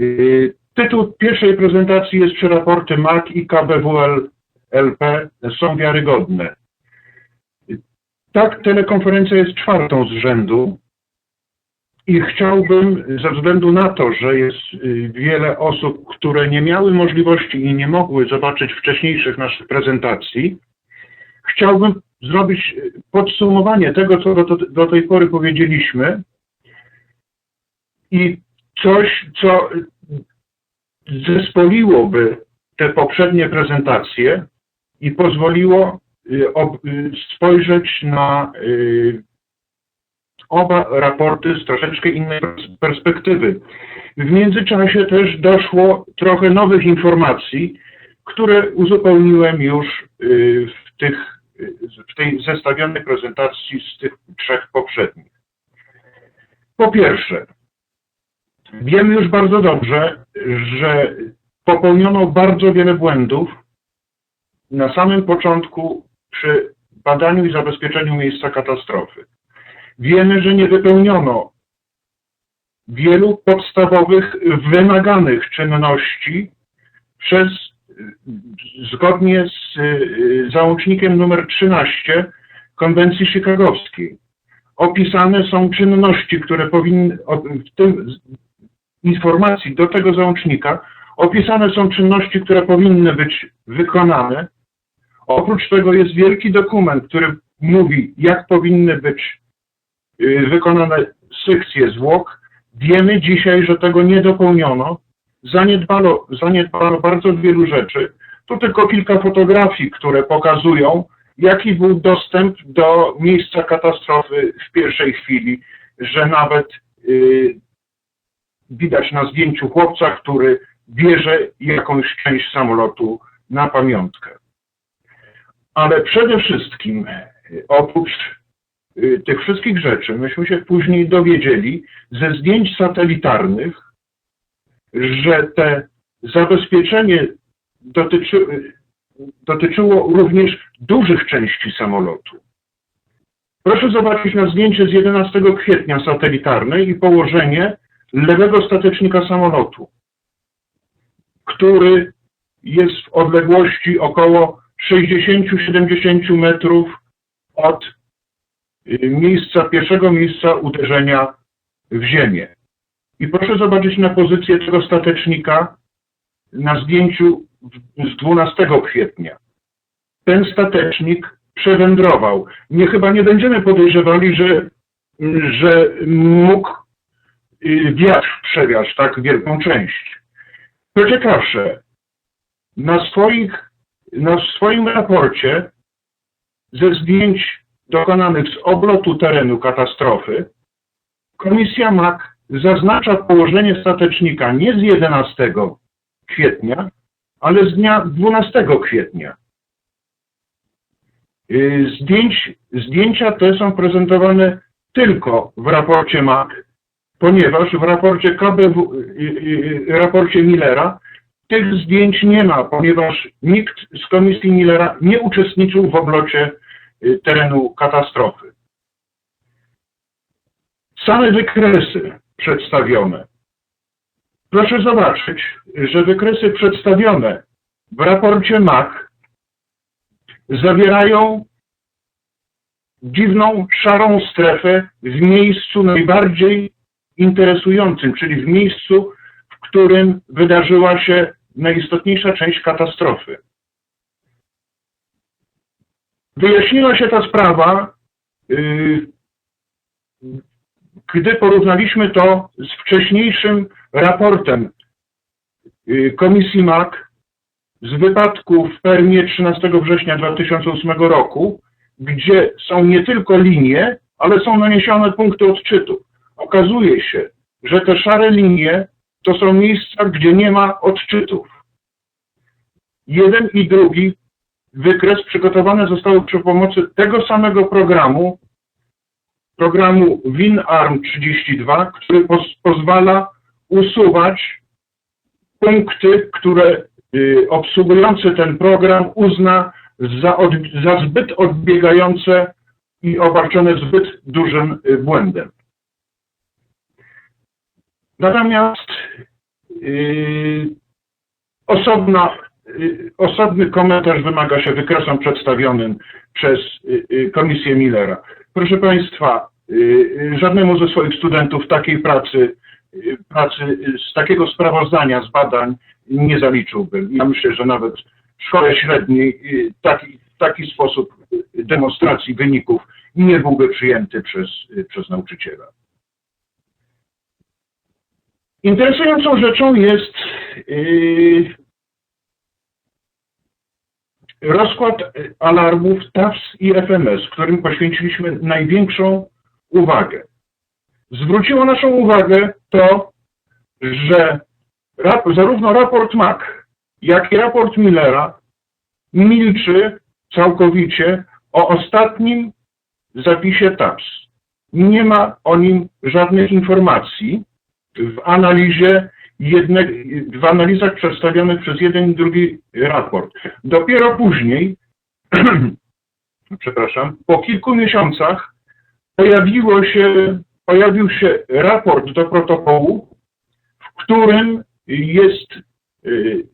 Y, Tytuł pierwszej prezentacji jest czy raporty MAC i KBWL LP są wiarygodne. Tak, telekonferencja jest czwartą z rzędu i chciałbym, ze względu na to, że jest y, wiele osób, które nie miały możliwości i nie mogły zobaczyć wcześniejszych naszych prezentacji, chciałbym zrobić y, podsumowanie tego, co do, do tej pory powiedzieliśmy i coś, co zespoliłoby te poprzednie prezentacje i pozwoliło y, y, spojrzeć na y, oba raporty z troszeczkę innej pers- perspektywy. W międzyczasie też doszło trochę nowych informacji, które uzupełniłem już w, tych, w tej zestawionej prezentacji z tych trzech poprzednich. Po pierwsze, wiemy już bardzo dobrze, że popełniono bardzo wiele błędów na samym początku przy badaniu i zabezpieczeniu miejsca katastrofy. Wiemy, że nie wypełniono wielu podstawowych, wymaganych czynności przez, zgodnie z y, załącznikiem numer 13 konwencji chicagowskiej. Opisane są czynności, które powinny, w tym informacji do tego załącznika, opisane są czynności, które powinny być wykonane. Oprócz tego jest wielki dokument, który mówi, jak powinny być y, wykonane sekcje zwłok. Wiemy dzisiaj, że tego nie dopełniono. Zaniedbano, zaniedbano bardzo wielu rzeczy. Tu tylko kilka fotografii, które pokazują, jaki był dostęp do miejsca katastrofy w pierwszej chwili, że nawet y, widać na zdjęciu chłopca, który bierze jakąś część samolotu na pamiątkę. Ale przede wszystkim, y, oprócz y, tych wszystkich rzeczy, myśmy się później dowiedzieli ze zdjęć satelitarnych, że te zabezpieczenie dotyczy, y, dotyczyło również dużych części samolotu. Proszę zobaczyć na zdjęcie z 11 kwietnia satelitarne i położenie lewego statecznika samolotu, który jest w odległości około 60-70 metrów od y, miejsca, pierwszego miejsca uderzenia w ziemię. I proszę zobaczyć na pozycję tego statecznika na zdjęciu z 12 kwietnia. Ten statecznik przewędrował. Nie chyba nie będziemy podejrzewali, że, że mógł wiatr przewiać tak wielką część. Co ciekawsze, na, swoich, na swoim raporcie ze zdjęć dokonanych z oblotu terenu katastrofy, komisja MAC zaznacza położenie statecznika nie z 11 kwietnia, ale z dnia 12 kwietnia. Y, Zdjęć, zdjęcia te są prezentowane tylko w raporcie MAC, ponieważ w raporcie KBW, raporcie Millera tych zdjęć nie ma, ponieważ nikt z komisji Millera nie uczestniczył w oblocie y, terenu katastrofy. Same wykresy przedstawione. Proszę zobaczyć, że wykresy przedstawione w raporcie MAC zawierają dziwną, szarą strefę w miejscu najbardziej interesującym, czyli w miejscu, w którym wydarzyła się najistotniejsza część katastrofy. Wyjaśniła się ta sprawa, yy, gdy porównaliśmy to z wcześniejszym raportem yy, Komisji MAC z wypadku w Permie 13 września 2008 roku, gdzie są nie tylko linie, ale są naniesione punkty odczytu. Okazuje się, że te szare linie to są miejsca, gdzie nie ma odczytów. Jeden i drugi wykres przygotowane zostały przy pomocy tego samego programu, programu WinArm 32, który pos- pozwala usuwać punkty, które y, obsługujący ten program uzna za, za zbyt odbiegające i obarczone zbyt dużym y, błędem. Natomiast y, osobna, y, osobny komentarz wymaga się wykresem przedstawionym przez y, y, Komisję Millera. Proszę Państwa, y, y, żadnemu ze swoich studentów takiej pracy, pracy z takiego sprawozdania, z badań nie zaliczyłbym. Ja myślę, że nawet w szkole średniej taki, taki sposób demonstracji wyników nie byłby przyjęty przez, przez nauczyciela. Interesującą rzeczą jest yy, rozkład alarmów TAFS i FMS, którym poświęciliśmy największą uwagę. Zwróciło naszą uwagę to, że zarówno raport MAC, jak i raport Millera milczy całkowicie o ostatnim zapisie TAPS. Nie ma o nim żadnych informacji w analizie jedne, w analizach przedstawionych przez jeden i drugi raport. Dopiero później, przepraszam, po kilku miesiącach pojawiło się, pojawił się raport do protokołu, w którym jest y,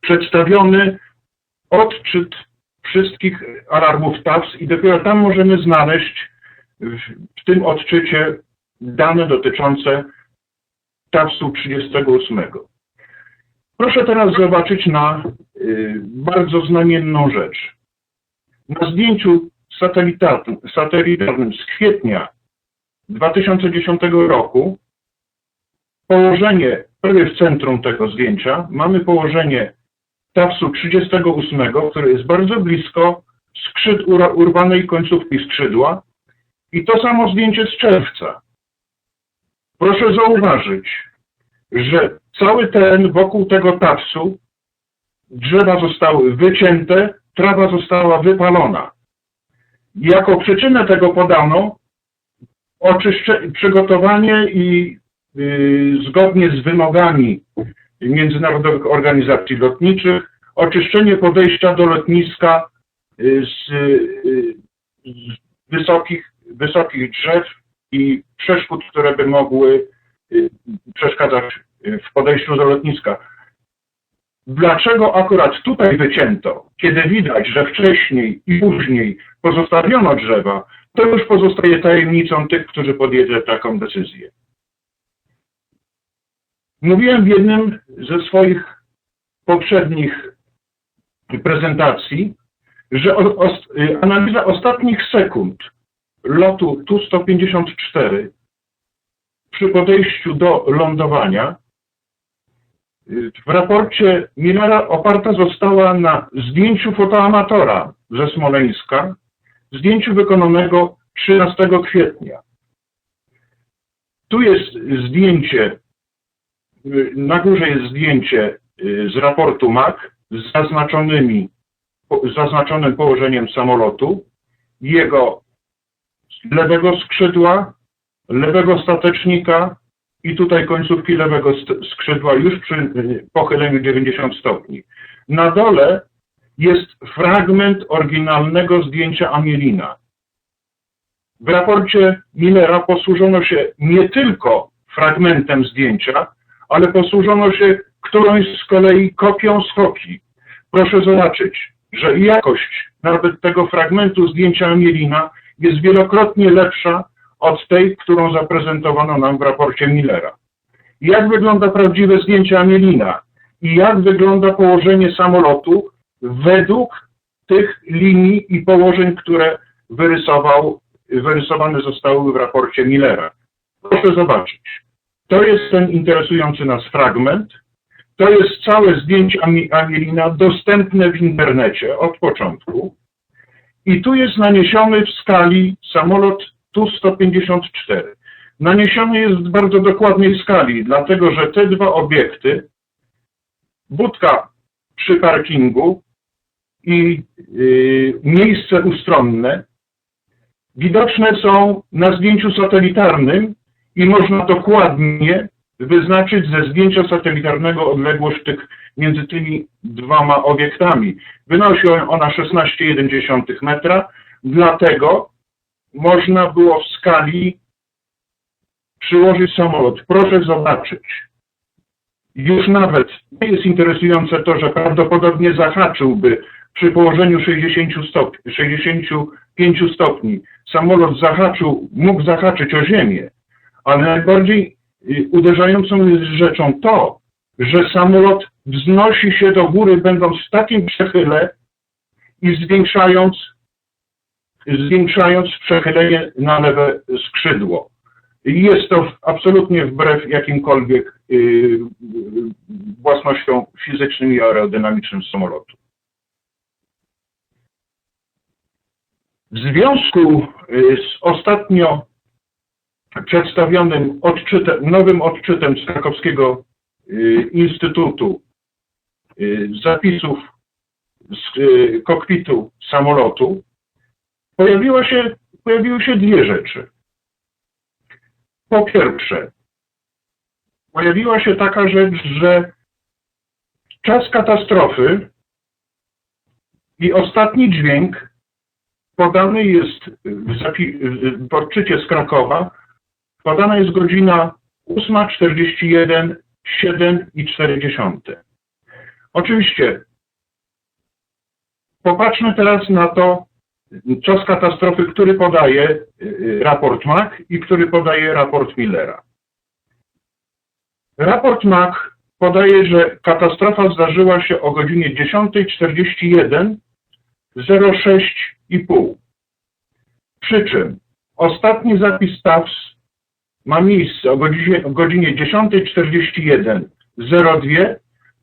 przedstawiony odczyt wszystkich alarmów TAPS i dopiero tam możemy znaleźć w, w tym odczycie dane dotyczące TAPS-u 38. Proszę teraz zobaczyć na y, bardzo znamienną rzecz. Na zdjęciu satelitarnym, z kwietnia 2010 roku położenie, prawie w centrum tego zdjęcia, mamy położenie TAPS-u 38, który jest bardzo blisko skrzyd, urwanej końcówki skrzydła i to samo zdjęcie z czerwca. Proszę zauważyć, że cały teren wokół tego tapsu drzewa zostały wycięte, trawa została wypalona. Jako przyczynę tego podano przygotowanie i y, zgodnie z wymogami międzynarodowych organizacji lotniczych oczyszczenie podejścia do lotniska y, z, y, z wysokich, wysokich drzew i przeszkód, które by mogły y, przeszkadzać y, w podejściu do lotniska. Dlaczego akurat tutaj wycięto, kiedy widać, że wcześniej i później pozostawiono drzewa, to już pozostaje tajemnicą tych, którzy podjęli taką decyzję. Mówiłem w jednym ze swoich poprzednich prezentacji, że y, analiza ostatnich sekund lotu Tu-154 przy podejściu do lądowania w raporcie Millera oparta została na zdjęciu fotoamatora ze Smoleńska, zdjęciu wykonanego 13 kwietnia. Tu jest zdjęcie, na górze jest zdjęcie z raportu MAC z zaznaczonymi, zaznaczonym położeniem samolotu, jego lewego skrzydła, lewego statecznika i tutaj końcówki lewego skrzydła już przy pochyleniu 90 stopni. Na dole jest fragment oryginalnego zdjęcia Amielina. W raporcie Millera posłużono się nie tylko fragmentem zdjęcia, ale posłużono się którąś z kolei kopią z kopii. Proszę zobaczyć, że jakość nawet tego fragmentu zdjęcia Amielina jest wielokrotnie lepsza od tej, którą zaprezentowano nam w raporcie Millera. Jak wygląda prawdziwe zdjęcie Amielina i jak wygląda położenie samolotu według tych linii i położeń, które wyrysował, wyrysowane zostały w raporcie Millera. Proszę zobaczyć. To jest ten interesujący nas fragment. To jest całe zdjęcie Amielina dostępne w internecie od początku. I tu jest naniesiony w skali samolot Tu-154. Naniesiony jest w bardzo dokładnej skali, dlatego że te dwa obiekty, budka przy parkingu i y, miejsce ustronne, widoczne są na zdjęciu satelitarnym i można dokładnie wyznaczyć ze zdjęcia satelitarnego odległość tych między tymi dwoma obiektami. Wynosi ona 16,1 metra, dlatego można było w skali przyłożyć samolot. Proszę zobaczyć, już nawet nie jest interesujące to, że prawdopodobnie zahaczyłby przy położeniu 60 stopni, 65 stopni. Samolot zahaczył, mógł zahaczyć o ziemię, ale najbardziej y, uderzającą jest rzeczą to, że samolot wznosi się do góry, będąc w takim przechyle i zwiększając, zwiększając przechylenie na lewe skrzydło. Jest to absolutnie wbrew jakimkolwiek y, własnościom fizycznym i aerodynamicznym samolotu. W związku y, z ostatnio przedstawionym odczytem, nowym odczytem krakowskiego y, Instytutu y, zapisów z kokpitu samolotu, pojawiła się, pojawiły się dwie rzeczy. Po pierwsze, pojawiła się taka rzecz, że czas katastrofy i ostatni dźwięk podany jest w, zapi- w odczycie z Krakowa, podana jest godzina 8.41, 7.40. Oczywiście, popatrzmy teraz na to, czas katastrofy, który podaje y, raport MAC i który podaje raport Millera. Raport MAC podaje, że katastrofa zdarzyła się o godzinie 10.41 06,5. Przy czym ostatni zapis TAFS ma miejsce o godzinie, o godzinie 10.41.02,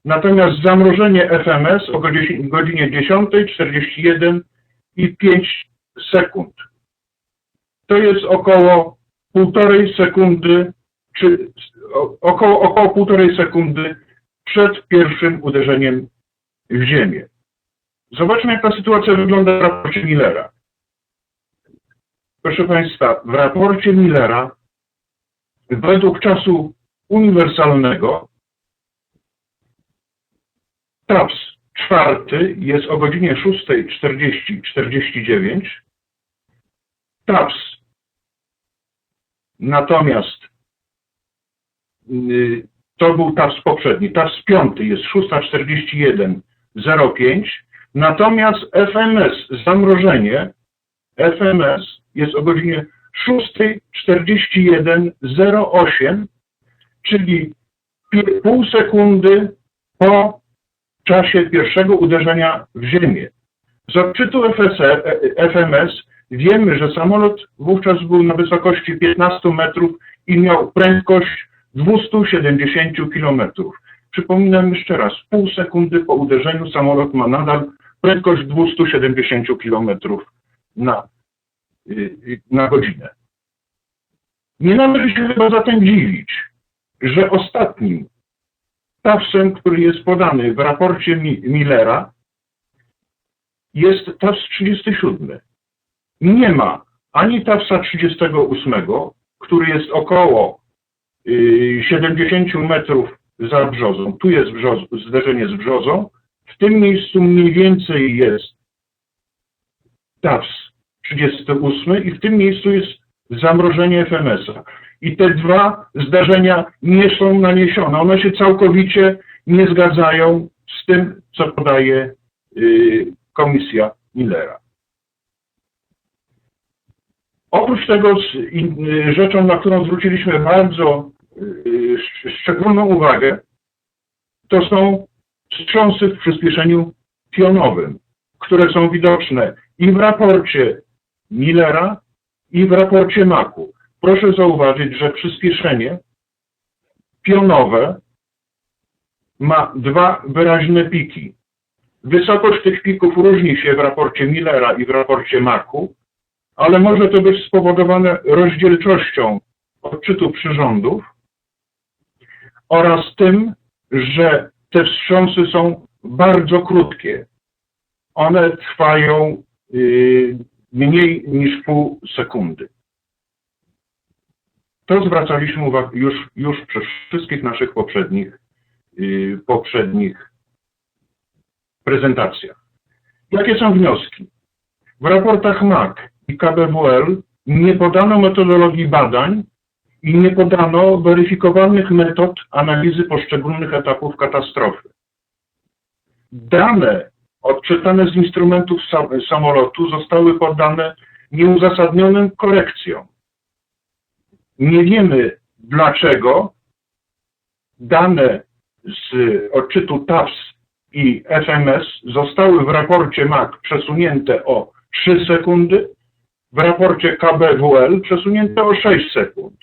natomiast zamrożenie FMS o godzinie, godzinie 10.41 i 5 sekund. To jest około półtorej sekundy, czy około, około półtorej sekundy przed pierwszym uderzeniem w ziemię. Zobaczmy, jak ta sytuacja wygląda w raporcie Millera. Proszę Państwa, w raporcie Millera według czasu uniwersalnego TAPS czwarty jest o godzinie 6.40-49. TAPS natomiast y, to był TAPS poprzedni. TAPS piąty jest 6.41.05 Natomiast FMS, zamrożenie, FMS jest o godzinie 6.41.08, czyli pół sekundy po czasie pierwszego uderzenia w ziemię. Z odczytu FMS wiemy, że samolot wówczas był na wysokości 15 metrów i miał prędkość 270 km. Przypominam jeszcze raz, pół sekundy po uderzeniu samolot ma nadal prędkość 270 km na, na godzinę. Nie należy się chyba zatem dziwić, że ostatnim tafsem, który jest podany w raporcie Millera, jest TAFS 37. Nie ma ani TAFSa 38, który jest około 70 y, metrów za brzozą. Tu jest brzoz, zderzenie z brzozą, w tym miejscu mniej więcej jest TAPS 38 i w tym miejscu jest zamrożenie FMS-a. I te dwa zdarzenia nie są naniesione. One się całkowicie nie zgadzają z tym, co podaje yy, komisja Millera. Oprócz tego y, rzeczą, na którą zwróciliśmy bardzo yy, szczególną uwagę, to są wstrząsy w przyspieszeniu pionowym, które są widoczne i w raporcie Millera, i w raporcie Maku. Proszę zauważyć, że przyspieszenie pionowe ma dwa wyraźne piki. Wysokość tych pików różni się w raporcie Millera i w raporcie Maku, ale może to być spowodowane rozdzielczością odczytu przyrządów oraz tym, że te wstrząsy są bardzo krótkie. One trwają y, mniej niż pół sekundy. To zwracaliśmy uwagę już, już przy wszystkich naszych poprzednich, y, poprzednich prezentacjach. Jakie są wnioski? W raportach MAC i KBWL nie podano metodologii badań i nie podano weryfikowanych metod analizy poszczególnych etapów katastrofy. Dane odczytane z instrumentów sam- samolotu zostały poddane nieuzasadnionym korekcjom. Nie wiemy dlaczego dane z odczytu TAFS i FMS zostały w raporcie MAC przesunięte o 3 sekundy, w raporcie KBWL przesunięte o 6 sekund.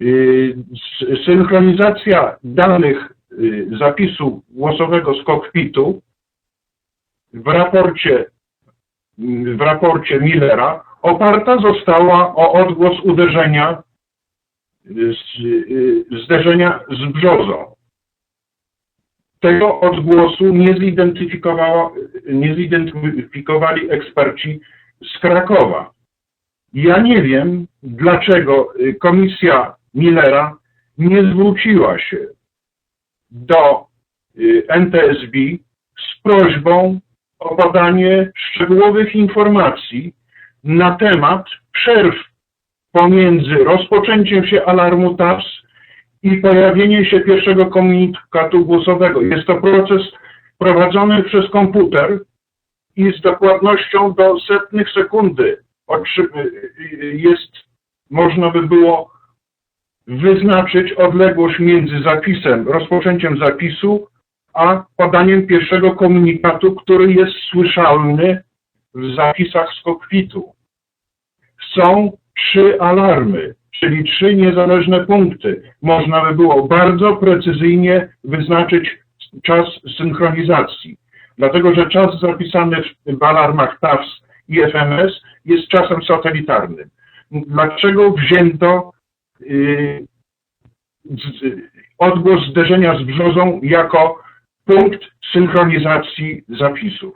S- Synchronizacja danych yy, zapisu głosowego z kokpitu w raporcie, w raporcie Millera oparta została o odgłos uderzenia z, zderzenia z brzozą. Tego odgłosu nie, nie zidentyfikowali eksperci z Krakowa. Ja nie wiem, dlaczego komisja Millera nie zwróciła się do y, NTSB z prośbą o podanie szczegółowych informacji na temat przerw pomiędzy rozpoczęciem się alarmu TAS i pojawieniem się pierwszego komunikatu głosowego. Jest to proces prowadzony przez komputer i z dokładnością do setnych sekundy jest, można by było wyznaczyć odległość między zapisem, rozpoczęciem zapisu, a podaniem pierwszego komunikatu, który jest słyszalny w zapisach z kokpitu. Są trzy alarmy, czyli trzy niezależne punkty. Można by było bardzo precyzyjnie wyznaczyć czas synchronizacji. Dlatego, że czas zapisany w- alarmach TAFS i FMS jest czasem satelitarnym. Dlaczego wzięto y, z- odgłos zderzenia z brzozą jako punkt synchronizacji zapisów?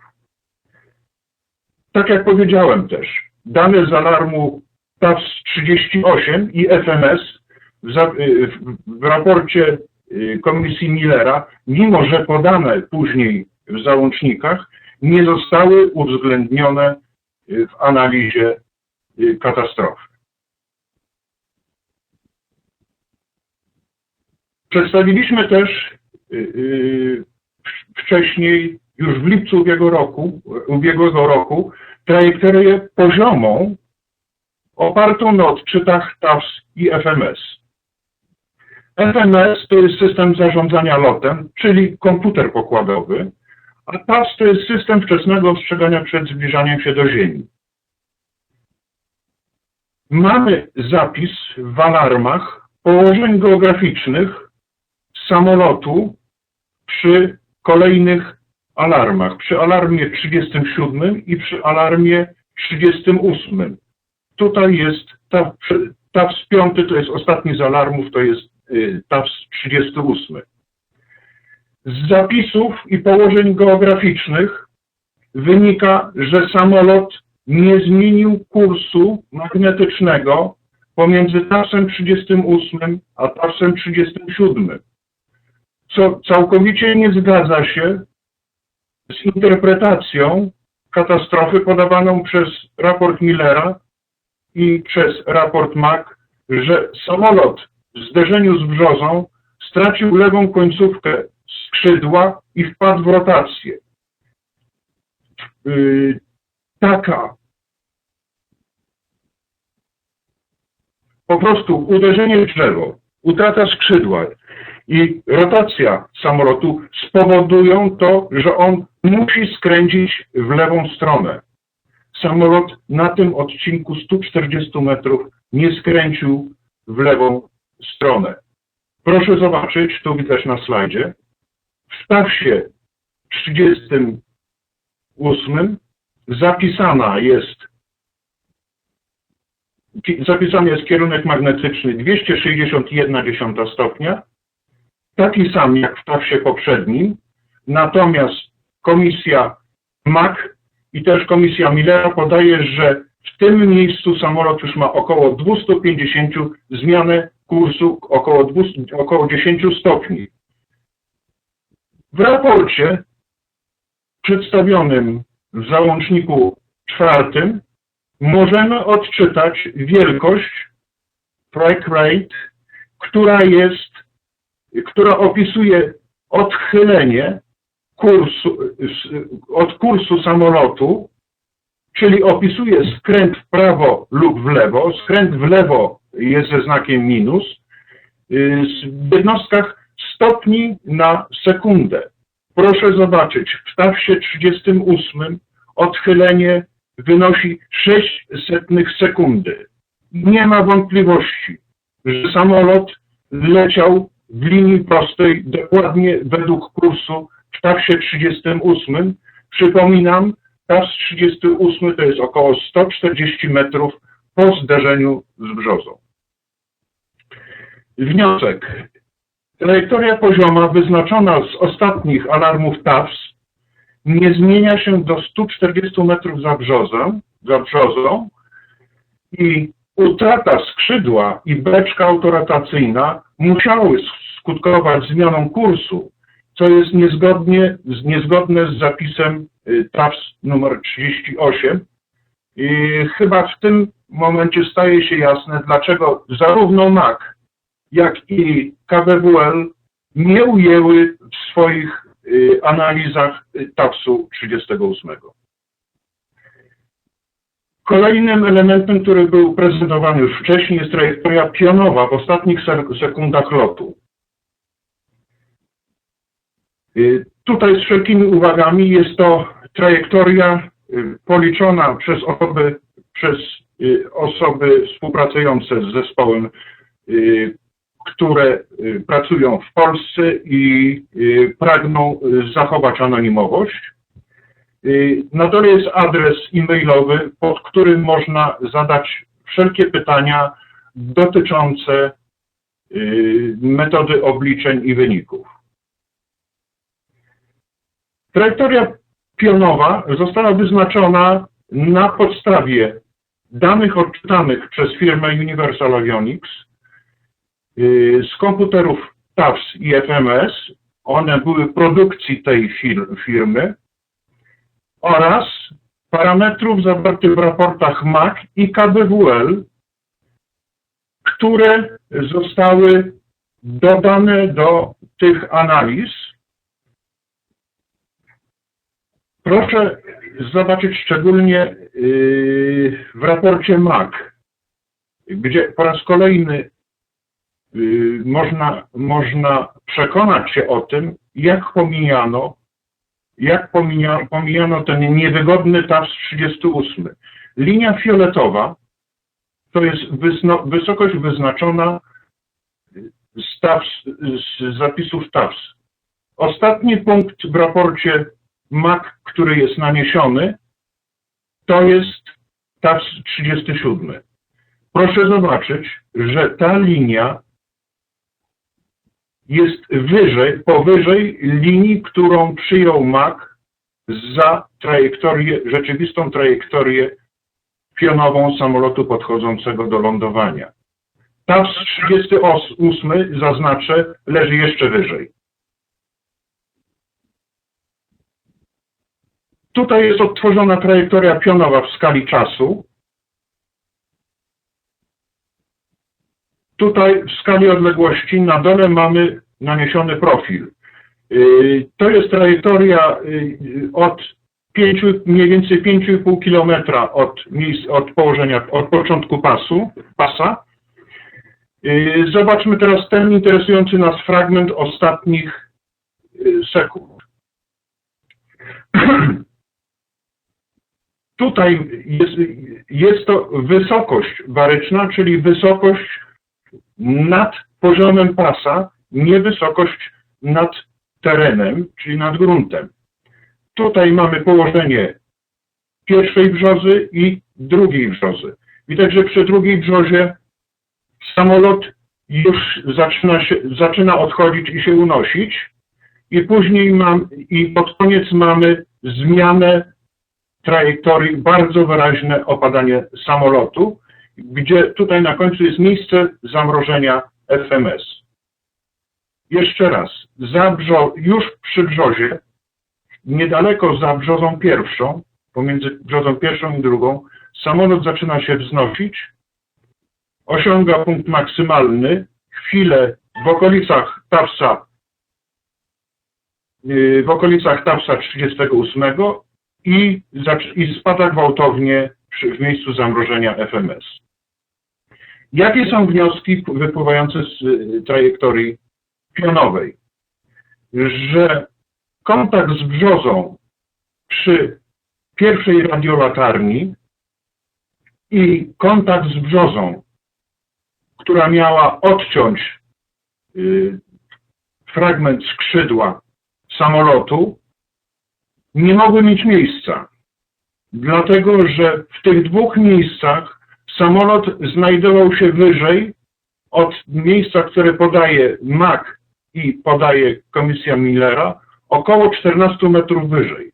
Tak jak powiedziałem też, dane z alarmu TAFS 38 i FMS w, za, y, w, raporcie y, Komisji Millera, mimo że podane później w załącznikach, nie zostały uwzględnione y, w analizie katastrofy. Przedstawiliśmy też wcześniej, już w lipcu ubiegłego roku, ubiegłego roku trajektorię poziomą opartą na odczytach TAFS i FMS. FMS to jest system zarządzania lotem, czyli komputer pokładowy, a TAFS to jest system wczesnego ostrzegania przed zbliżaniem się do Ziemi. Mamy zapis w alarmach położeń geograficznych samolotu przy kolejnych alarmach. Przy alarmie 37 i przy alarmie 38. Tutaj jest ta, TAWS 5, to jest ostatni z alarmów, to jest y, TAWS 38. Z zapisów i położeń geograficznych wynika, że samolot nie zmienił kursu magnetycznego pomiędzy TAWSem 38 a TAWSem 37 co całkowicie nie zgadza się z interpretacją katastrofy podawaną przez raport Millera i przez raport MAC, że samolot w zderzeniu z brzozą stracił lewą końcówkę skrzydła i wpadł w rotację. Yy, taka po prostu uderzenie w drzewo, utrata skrzydła i rotacja samolotu spowodują to, że on musi skręcić w lewą stronę. Samolot na tym odcinku 140 metrów nie skręcił w lewą stronę. Proszę zobaczyć, tu widać na slajdzie, w TAFsie 38 zapisana jest zapisany jest kierunek magnetyczny 261,1 stopnia, taki sam jak w TAFsie poprzednim, natomiast komisja MAC i też komisja Millera podaje, że w tym miejscu samolot już ma około 250 zmianę kursu około, 200, około 10 stopni. W raporcie przedstawionym w załączniku czwartym możemy odczytać wielkość track rate, która jest, która opisuje odchylenie kursu, od kursu samolotu, czyli opisuje skręt w prawo lub w lewo. Skręt w lewo jest ze znakiem minus. W jednostkach stopni na sekundę. Proszę zobaczyć, w TAFSie 38 odchylenie wynosi 6 setnych sekundy. Nie ma wątpliwości, że samolot leciał w linii prostej dokładnie według kursu w TAFsie 38. Przypominam, TAFs 38 to jest około 140 metrów po zderzeniu z brzozą. Wniosek. Trajektoria pozioma wyznaczona z ostatnich alarmów TAFS nie zmienia się do 140 metrów za brzozą, za brzozą i utrata skrzydła i beczka autorotacyjna musiały skutkować zmianą kursu, co jest niezgodnie, niezgodne z zapisem y, TAFS numer 38. I chyba w tym momencie staje się jasne, dlaczego zarówno MAC, jak i KWL nie ujęły w swoich y, analizach y, TAFS-u 38. Kolejnym elementem, który był prezentowany już wcześniej, jest trajektoria pionowa w ostatnich sekundach lotu. Y, tutaj z wszelkimi uwagami jest to trajektoria policzona przez osoby, przez osoby współpracujące z zespołem które y, pracują w Polsce i y, pragną y, zachować anonimowość. Na dole jest adres e-mailowy, pod którym można zadać wszelkie pytania dotyczące metody obliczeń i wyników. Trajektoria pionowa została wyznaczona na podstawie danych odczytanych przez firmę Universal Avionics Y, z komputerów TAFS i FMS, one były produkcji tej firmy, oraz parametrów zawartych w raportach MAC i KBWL, które zostały dodane do tych analiz. Proszę zobaczyć szczególnie y, w raporcie MAC, gdzie po raz kolejny Y, można, można przekonać się o tym, jak pomijano, jak pomijano, pomijano ten niewygodny TAWS 38. Linia fioletowa to jest wysokość wyznaczona z, z zapisów TAWS. Ostatni punkt w raporcie MAC, który jest naniesiony, to jest TAWS 37. Proszę zobaczyć, że ta linia jest wyżej, powyżej linii, którą przyjął MAC za trajektorię, rzeczywistą trajektorię pionową samolotu podchodzącego do lądowania. TAWS 38, zaznaczę, leży jeszcze wyżej. Tutaj jest odtworzona trajektoria pionowa w skali czasu, Tutaj w skali odległości na dole mamy naniesiony profil. Y, to jest trajektoria y, od 5, mniej więcej 5,5 km od, miejsc, od położenia, od początku pasu, pasa. Y, zobaczmy teraz ten interesujący nas fragment ostatnich sekund. Tutaj jest, jest to wysokość baryczna, czyli wysokość nad poziomem pasa, nie wysokość nad terenem, czyli nad gruntem. Tutaj mamy położenie pierwszej brzozy i drugiej brzozy. Widać, że przy drugiej brzozie samolot już zaczyna, się, zaczyna odchodzić i się unosić i później mam, i pod koniec mamy zmianę trajektorii, bardzo wyraźne opadanie samolotu, gdzie tutaj na końcu jest miejsce zamrożenia FMS. Jeszcze raz, brzo, już przy brzozie, niedaleko za brzozą pierwszą, pomiędzy brzozą pierwszą i drugą, samolot zaczyna się wznosić osiąga punkt maksymalny chwilę w okolicach Tawsa yy, w okolicach Tawsa 38 i, i spada gwałtownie w miejscu zamrożenia FMS. Jakie są wnioski wypływające z y, trajektorii pionowej? Że kontakt z brzozą przy pierwszej radiolatarni i kontakt z brzozą, która miała odciąć y, fragment skrzydła samolotu, nie mogły mieć miejsca. Dlatego, że w tych dwóch miejscach samolot znajdował się wyżej od miejsca, które podaje MAC i podaje Komisja Millera, około 14 metrów wyżej,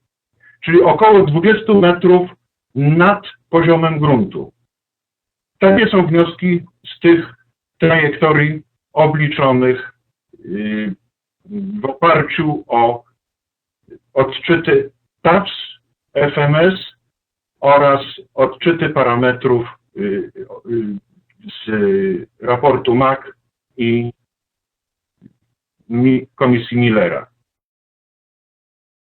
czyli około 20 metrów nad poziomem gruntu. Takie są wnioski z tych trajektorii obliczonych yy, w oparciu o odczyty TAPS, FMS oraz odczyty parametrów yy, yy, z raportu MAC i mi- Komisji Millera.